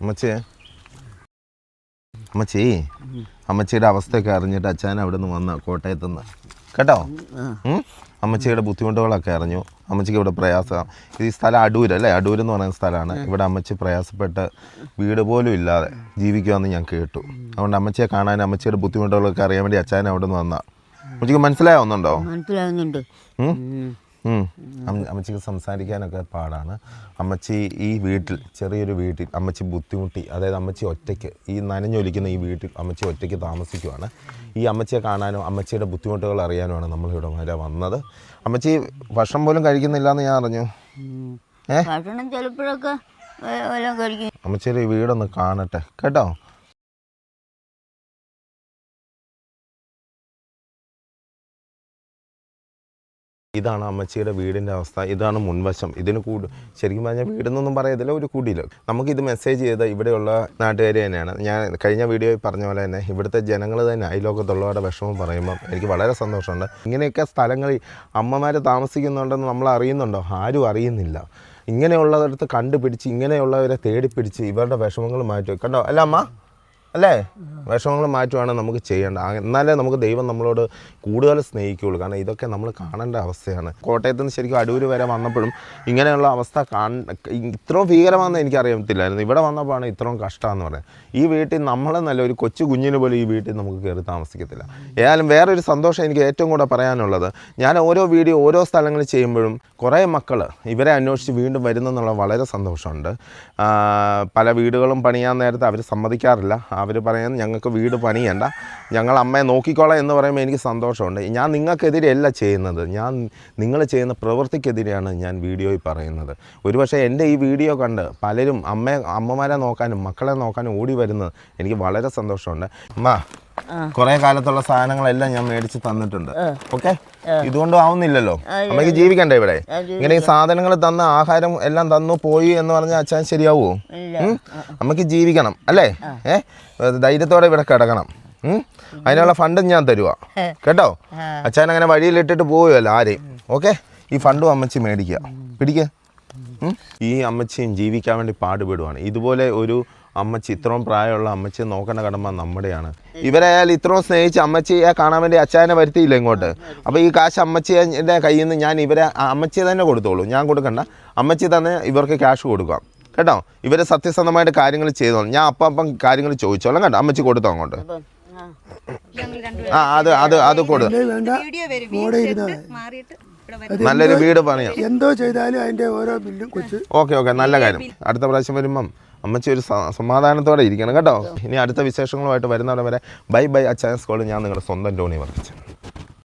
അമ്മച്ചേ. അമ്മച്ചി. അമ്മച്ചിയുടെ അവസ്ഥയൊക്കെ അറിഞ്ഞിട്ട് അച്ഛൻ അവിടെ നിന്ന് വന്ന കോട്ടയത്ത് നിന്ന് കേട്ടോ? അമ്മച്ചിയുടെ ബുദ്ധിമുട്ടുകളൊക്കെ അറിഞ്ഞു. അമ്മച്ചിക്ക് ഇവിടെ പ്രയാസം. ഈ സ്ഥലം അടൂര് അല്ലേ? അടൂർ എന്ന് പറയുന്ന സ്ഥലമാണ്. ഇവിടെ അമ്മച്ചി പ്രയാസപ്പെട്ട് വീട് പോലും ഇല്ലാതെ ജീവിക്കുമെന്ന് ഞാൻ കേട്ടു. അതുകൊണ്ട് അമ്മച്ചിയെ കാണാൻ അമ്മച്ചിയുടെ ബുദ്ധിമുട്ടുകളൊക്കെ അറിയാൻ വേണ്ടി അച്ഛൻ അവിടെ നിന്ന് വന്ന. അമ്മച്ചിക്ക് മനസ്സിലാവുന്നുണ്ടോ. അമ്മ- അമ്മച്ചിക്ക് സംസാരിക്കാനൊക്കെ പാടാണ്. അമ്മച്ചി ഈ വീട്ടിൽ ചെറിയൊരു വീട്ടിൽ അമ്മച്ചി ബുദ്ധിമുട്ടി. അതായത് അമ്മച്ചി ഒറ്റയ്ക്ക് ഈ നനഞ്ഞൊലിക്കുന്ന ഈ വീട്ടിൽ അമ്മച്ചി ഒറ്റയ്ക്ക് താമസിക്കുവാണ്. ഈ അമ്മച്ചിയെ കാണാനോ അമ്മച്ചിയുടെ ബുദ്ധിമുട്ടുകൾ അറിയാനുമാണ് നമ്മളിവിടെ വരെ വന്നത്. അമ്മച്ചി ഭക്ഷണം പോലും കഴിക്കുന്നില്ല എന്ന് ഞാൻ അറിഞ്ഞു. ഏഹ് അമ്മച്ചിയുടെ വീടൊന്ന് കാണട്ടെ. കേട്ടോ? ഇതാണ് അമ്മച്ചിയുടെ വീടിന്റെ അവസ്ഥ ഇതാണ് മുൻവശം. ഇതിന് കൂട് ശരിക്കും പറഞ്ഞാൽ വീടെന്നൊന്നും പറയത്തില്ല ഒരു കുടിയിൽ നമുക്കിത് മെസ്സേജ് ചെയ്ത ഇവിടെയുള്ള നാട്ടുകാർ തന്നെയാണ്. ഞാൻ കഴിഞ്ഞ വീഡിയോയിൽ പറഞ്ഞ പോലെ തന്നെ ഇവിടുത്തെ ജനങ്ങൾ തന്നെ അയലോക്കത്തുള്ളവരുടെ വിഷമം പറയുമ്പം എനിക്ക് വളരെ സന്തോഷമുണ്ട്. ഇങ്ങനെയൊക്കെ സ്ഥലങ്ങളിൽ അമ്മമാർ താമസിക്കുന്നുണ്ടെന്ന് നമ്മൾ അറിയുന്നുണ്ടോ? ആരും അറിയുന്നില്ല. ഇങ്ങനെയുള്ളവരടുത്ത് കണ്ടുപിടിച്ച് ഇങ്ങനെയുള്ളവരെ തേടിപ്പിടിച്ച് ഇവരുടെ വിഷമങ്ങൾ മാറ്റി കണ്ടോ? അല്ല അമ്മ? അല്ലേ? വിഷമങ്ങൾ മാറ്റുവാണ് നമുക്ക് ചെയ്യേണ്ട. എന്നാലേ നമുക്ക് ദൈവം നമ്മളോട് കൂടുതൽ സ്നേഹിക്കുകയുള്ളൂ. കാരണം ഇതൊക്കെ നമ്മൾ കാണേണ്ട അവസ്ഥയാണ്. കോട്ടയത്ത് നിന്ന് ശരിക്കും അടൂർ വരെ വന്നപ്പോഴും ഇങ്ങനെയുള്ള അവസ്ഥ കാണ ഇത്രയും ഭീകരമാണെന്ന് എനിക്കറിയത്തില്ലായിരുന്നു ഇവിടെ വന്നപ്പോഴാണ് ഇത്രയും കഷ്ടമെന്ന് പറയുന്നത്. ഈ വീട്ടിൽ നമ്മളെന്നല്ല ഒരു കൊച്ചു കുഞ്ഞിന് പോലും ഈ വീട്ടിൽ നമുക്ക് കയറി താമസിക്കത്തില്ല. ഏതായാലും വേറൊരു സന്തോഷം എനിക്ക് ഏറ്റവും കൂടെ പറയാനുള്ളത്. ഞാൻ ഓരോ വീഡിയോ ഓരോ സ്ഥലങ്ങളിൽ ചെയ്യുമ്പോഴും കുറേ മക്കൾ ഇവരെ അന്വേഷിച്ച് വീണ്ടും വരുന്നെന്നുള്ള വളരെ സന്തോഷമുണ്ട്. പല വീടുകളും പണിയാൻ നേരത്തെ അവർ സമ്മതിക്കാറില്ല. അവർ പറയുന്നത് ഞങ്ങൾക്ക് വീട് പണിയണ്ട. ഞങ്ങൾ അമ്മയെ നോക്കിക്കോളാം എന്ന് പറയുമ്പോൾ എനിക്ക് സന്തോഷമുണ്ട്. ഞാൻ നിങ്ങൾക്കെതിരെയല്ല ചെയ്യുന്നത്. ഞാൻ നിങ്ങൾ ചെയ്യുന്ന പ്രവൃത്തിക്കെതിരെയാണ് ഞാൻ വീഡിയോയിൽ പറയുന്നത്. ഒരുപക്ഷെ എന്റെ ഈ വീഡിയോ കണ്ട് പലരും അമ്മയെ അമ്മമാരെ നോക്കാനും മക്കളെ നോക്കാനും ഓടി വരുന്നത് എനിക്ക് വളരെ സന്തോഷമുണ്ട്. അമ്മ കുറേ കാലത്തുള്ള സാധനങ്ങളെല്ലാം ഞാൻ മേടിച്ച് തന്നിട്ടുണ്ട്. ഓക്കെ? ഇതുകൊണ്ടും ആവുന്നില്ലല്ലോ? നമുക്ക് ജീവിക്കണ്ടേ ഇവിടെ? ഇങ്ങനെ ഈ സാധനങ്ങൾ തന്ന് ആഹാരം എല്ലാം തന്നു പോയി എന്ന് പറഞ്ഞാൽ അച്ഛൻ ശരിയാവുമോ നമുക്ക് ജീവിക്കണം അല്ലേ? ഏഹ് ധൈര്യത്തോടെ ഇവിടെ കിടക്കണം? അതിനുള്ള ഫണ്ടും ഞാൻ തരുവാ. കേട്ടോ? അച്ഛൻ അങ്ങനെ വഴിയിലിട്ടിട്ട് പോവുമല്ലോ ആരെയും ഓക്കെ? ഈ ഫണ്ടും അമ്മച്ചി മേടിക്കുക. പിടിക്കുക ഈ അമ്മച്ചിയും ജീവിക്കാൻ വേണ്ടി പാടുപെടുവാണ്. ഇതുപോലെ ഒരു അമ്മച്ചി ഇത്രയും പ്രായമുള്ള അമ്മച്ചിയെ നോക്കേണ്ട കടമ നമ്മുടെയാണ്. ഇവരായാലും ഇത്രയും സ്നേഹിച്ച് അമ്മച്ചിയെ കാണാൻ വേണ്ടി അച്ചായനെ വരുത്തിയില്ല ഇങ്ങോട്ട്? അപ്പോൾ ഈ കാശ് അമ്മച്ചിയുടെ കയ്യിൽ നിന്ന് ഞാൻ ഇവരെ അമ്മച്ചിയെ തന്നെ കൊടുത്തോളൂ. ഞാൻ കൊടുക്കണ്ട. അമ്മച്ചി തന്നെ ഇവർക്ക് ക്യാഷ് കൊടുക്കാം. കേട്ടോ? ഇവരെ സത്യസന്ധമായിട്ട് കാര്യങ്ങൾ ചെയ്തോളും. ഞാൻ അപ്പം അപ്പം കാര്യങ്ങൾ ചോദിച്ചോളാം. കേട്ടോ അമ്മച്ചി കൊടുത്തോ അങ്ങോട്ട്? ആ. ആ അത് അത് അത് കൊടു. നല്ലൊരു വീട് പണിയാം. എന്തോ ചെയ്താലും അതിന്റെ ഓരോ ബില്ലും കൊച്ചു. ഓക്കെ ഓക്കെ നല്ല കാര്യം. അടുത്ത പ്രാവശ്യം വരുമ്പം അമ്മച്ചി ഒരു സമാധാനത്തോടെ ഇരിക്കണം കേട്ടോ. ഇനി അടുത്ത വിശേഷങ്ങളുമായിട്ട് വരുന്നവരെ വരെ. ബൈ ബൈ അച്ചായൻസ് കോൾ ഞാൻ നിങ്ങളുടെ സ്വന്തം ടോണി വർക്കിച്ചു